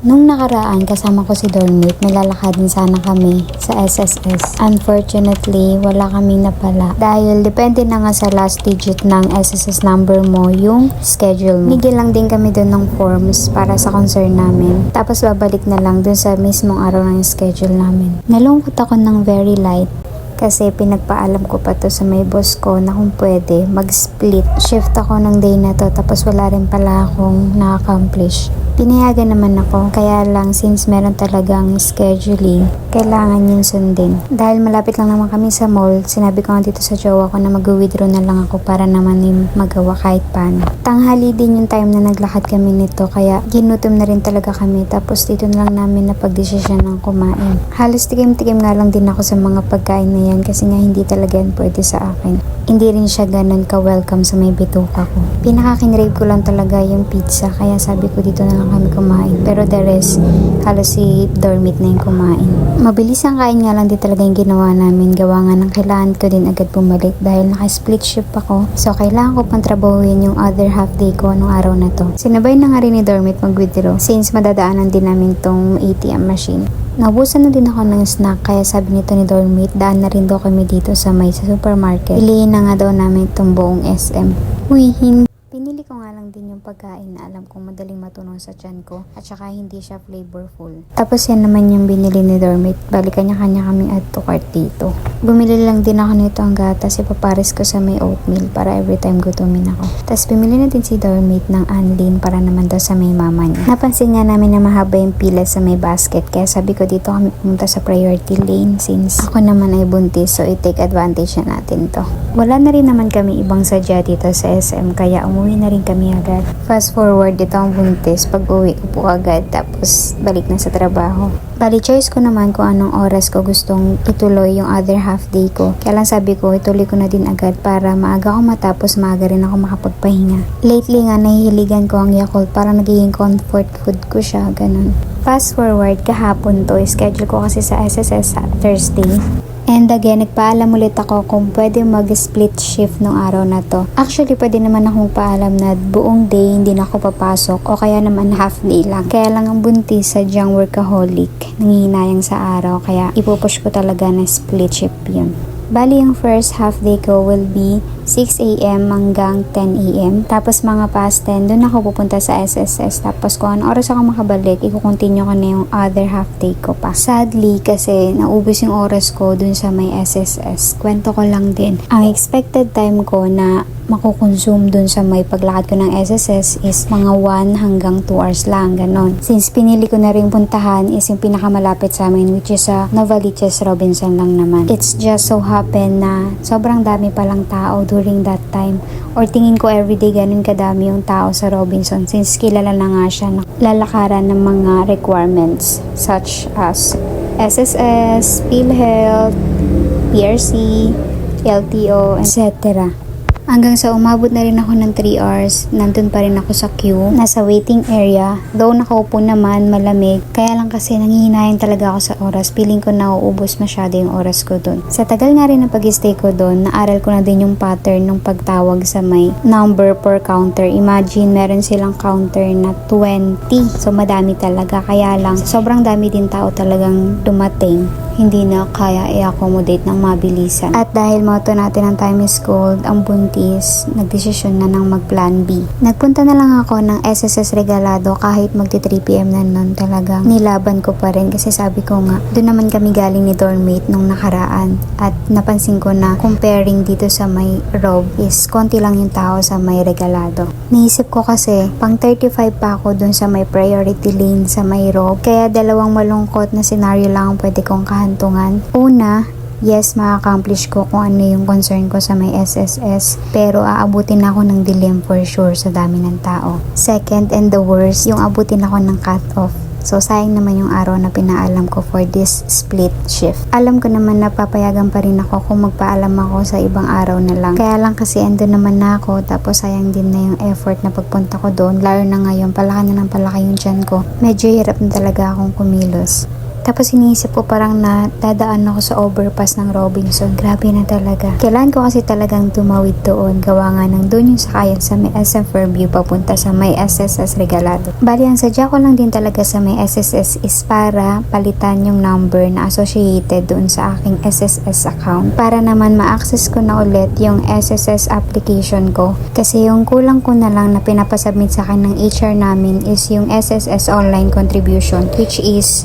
Nung nakaraan, kasama ko si Dormit, naglalakad din sana kami sa SSS. Unfortunately, wala kaming napala. Dahil depende na nga sa last digit ng SSS number mo yung schedule mo. Bigyan lang din kami dun ng forms para sa concern namin. Tapos babalik na lang dun sa mismong araw ng schedule namin. Nalungkot ako ng very light kasi pinagpaalam ko pa to sa may boss ko na kung pwede mag-split shift ako ng day na to tapos wala rin pala akong na-accomplish. Pinayagan naman ako kaya lang since meron talagang scheduling kailangan yun sundin. Dahil malapit lang naman kami sa mall, sinabi ko nga dito sa jowa ko na mag-withdraw na lang ako para naman yung magawa kahit paano. Tanghali din yung time na naglakad kami nito kaya ginutom na rin talaga kami tapos dito na lang namin napagdesisyon ng kumain. Halos tikim-tikim nga lang din ako sa mga pagkain na yan kasi nga hindi talaga yan pwede sa akin. Hindi rin siya ganun ka-welcome sa may bituka ko. Pinaka-kinrave ko lang talaga yung pizza kaya sabi ko dito na lang kami kumain. Pero the rest, halos si Dormit na yung kumain. Mabilis ang kain nga lang din talaga yung ginawa namin. Gawa nga ng kailangan ko din agad bumalik dahil naka-split shift ako. So, kailangan ko pang trabahuin yung other half day ko nung araw na to. Sinabay na nga rin ni Dormit mag-withdraw since madadaanan din namin tong ATM machine. Naubusan na din ako ng snack kaya sabi nito ni Dormit, daan na rin daw kami dito sa may sa supermarket. Piliin na nga daw namin itong buong SM. Uy, hindi. Pinili ko nga lang din yung pagkain na alam kong madaling matunaw sa tiyan ko at saka hindi siya flavorful. Tapos yan naman yung binili ni Dormit. Bali kanya-kanya kami at to cart dito. Bumili lang din ako nito ang gatas. Ipapares ko sa may oatmeal para every time gutumin ako. Tapos bumili na din si Dormit ng Anlin para naman daw sa may mama niya. Napansin nga namin na mahaba yung pila sa may basket kaya sabi ko dito kami pumunta sa priority lane since ako naman ay buntis so i-take advantage na natin to. Wala na rin naman kami ibang sadya dito sa SM kaya umuwi na rin kami agad. Fast forward dito ang buntis pag uwi ko po agad tapos balik na sa trabaho. Bali choice ko naman kung anong oras ko gustong ituloy yung other half day ko. Kaya lang sabi ko ituloy ko na din agad para maaga ako matapos maaga rin ako makapagpahinga. Lately nga nahihiligan ko ang Yakult para nagiging comfort food ko siya, ganun. Fast forward kahapon to, schedule ko kasi sa SSS sa Thursday. And again, nagpaalam ulit ako kung pwede mag-split shift nung araw na to. Actually, pwede naman akong paalam na buong day hindi na ako papasok o kaya naman half day lang. Kaya lang ang buntis sa dyang workaholic, nangihinayang sa araw kaya ipupush ko talaga na split shift yun. Bali, yung first half day ko will be 6 a.m. hanggang 10 a.m. Tapos mga past 10, doon ako pupunta sa SSS. Tapos kung ano oras ako makabalik, ikukontinue ko na yung other half day ko pa. Sadly, kasi naubos yung oras ko dun sa may SSS. Kwento ko lang din. Ang expected time ko na makukonsume dun sa may paglakad ko ng SSS is mga 1 hanggang 2 hours lang, ganon. Since pinili ko na rin puntahan is yung pinakamalapit sa amin which is sa Novaliches Robinson lang naman. It's just so happen na sobrang dami palang tao during that time or tingin ko everyday ganun kadami yung tao sa Robinson since kilala na nga siya na lalakaran ng mga requirements such as SSS, PhilHealth, PRC, LTO, etc. Hanggang sa umabot na rin ako ng 3 hours, nandun pa rin ako sa queue, nasa waiting area. Though nakaupo naman, malamig. Kaya lang kasi nangihinayan talaga ako sa oras. Feeling ko nauubos masyado yung oras ko dun. Sa tagal nga rin ng pag-stay ko dun, naaral ko na din yung pattern ng pagtawag sa may number per counter. Imagine, meron silang counter na 20. So, madami talaga. Kaya lang, sobrang dami din tao talagang dumating hindi na kaya i-accommodate ng mabilisan. At dahil motto natin ang time is gold, ang buntis, nagdesisyon na ng mag-plan B. Nagpunta na lang ako ng SSS Regalado kahit magti 3pm na nun talagang nilaban ko pa rin kasi sabi ko nga, doon naman kami galing ni dormmate nung nakaraan at napansin ko na comparing dito sa may rob is konti lang yung tao sa may Regalado. Naisip ko kasi pang 35 pa ako doon sa may priority lane sa may rob kaya dalawang malungkot na scenario lang ang pwede kong kahantungan. Una, yes, ma-accomplish ko kung ano yung concern ko sa may SSS. Pero aabutin ako ng dilim for sure sa dami ng tao. Second and the worst, yung abutin ako ng cut-off. So, sayang naman yung araw na pinaalam ko for this split shift. Alam ko naman na papayagan pa rin ako kung magpaalam ako sa ibang araw na lang. Kaya lang kasi ando naman na ako, tapos sayang din na yung effort na pagpunta ko doon. Lalo na ngayon, palaki na ng palaki yung tiyan ko. Medyo hirap na talaga akong kumilos. Tapos iniisip ko parang na dadaan ako sa overpass ng Robinson. Grabe na talaga. Kailangan ko kasi talagang tumawid doon. Gawa nga ng doon yung sakayan sa may SM Fairview papunta sa may SSS Regalado. Bali, ang sadya ko lang din talaga sa may SSS is para palitan yung number na associated doon sa aking SSS account. Para naman ma-access ko na ulit yung SSS application ko. Kasi yung kulang ko na lang na pinapasubmit sa akin ng HR namin is yung SSS online contribution which is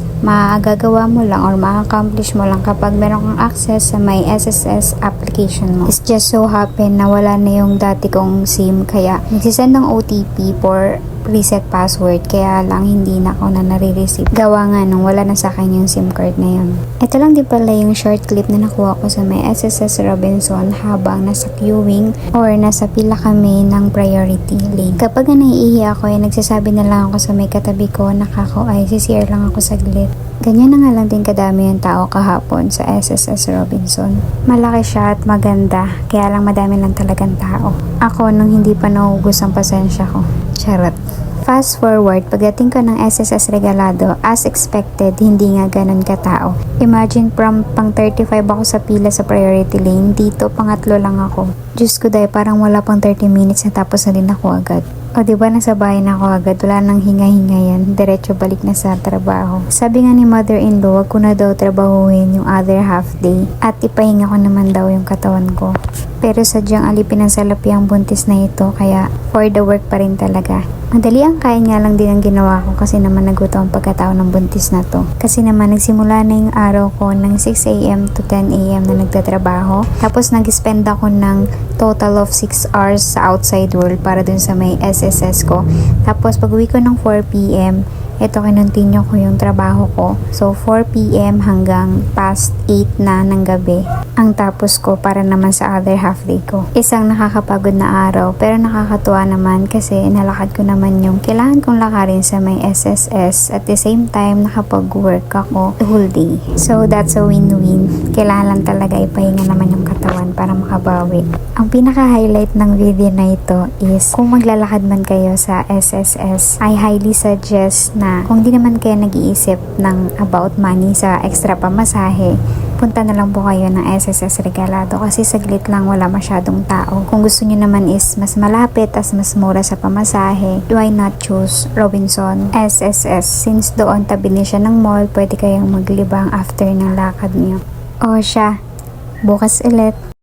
magagawa mo lang or ma-accomplish mo lang kapag meron kang access sa may SSS application mo. It's just so happen na wala na yung dati kong SIM kaya nagsisend ng OTP for reset password kaya lang hindi na ako na nare-receive. Gawa nga nung wala na sa akin yung SIM card na yun. Ito lang din pala yung short clip na nakuha ko sa may SSS Robinson habang nasa queuing or nasa pila kami ng priority lane. Kapag naiihi ako ay nagsasabi na lang ako sa may katabi ko nakako ay sisir lang ako saglit. Ganyan na nga lang din kadami yung tao kahapon sa SSS Robinson. Malaki siya at maganda, kaya lang madami lang talagang tao. Ako nung hindi pa naubos ang pasensya ko. Charot. Fast forward, pagdating ko ng SSS Regalado, as expected, hindi nga ganun katao. Imagine from pang 35 ako sa pila sa priority lane, dito pangatlo lang ako. Diyos ko dahil parang wala pang 30 minutes na tapos na din ako agad. O di ba nasa bahay na ako agad, wala nang hinga-hinga yan, diretso balik na sa trabaho. Sabi nga ni mother-in-law, wag ko na daw trabahuhin yung other half day at ipahinga ko naman daw yung katawan ko. Pero sadyang alipin ng salapi ang buntis na ito kaya for the work pa rin talaga. Madali ang kain nga lang din ang ginawa ko kasi naman nagutom ang pagkatao ng buntis na to. Kasi naman nagsimula na yung araw ko ng 6am to 10am na nagtatrabaho. Tapos nag-spend ako ng total of 6 hours sa outside world para dun sa may SSS ko. Tapos pag uwi ko ng 4pm, ito kinontinue ko yung trabaho ko. So 4pm hanggang past 8 na ng gabi ang tapos ko para naman sa other half day ko. Isang nakakapagod na araw pero nakakatuwa naman kasi nalakad ko naman yung kailangan kong lakarin sa may SSS at the same time nakapag-work ako the whole day. So that's a win-win. Kailangan lang talaga ipahinga naman yung katawan para makabawi. Ang pinaka-highlight ng video na ito is kung maglalakad man kayo sa SSS, I highly suggest na kung di naman kayo nag-iisip ng about money sa extra pamasahe, punta na lang po kayo ng SSS Regalado kasi saglit lang wala masyadong tao. Kung gusto nyo naman is mas malapit as mas mura sa pamasahe, why not choose Robinson SSS since doon tabi siya ng mall, pwede kayong maglibang after ng lakad nyo. O siya, bukas ulit.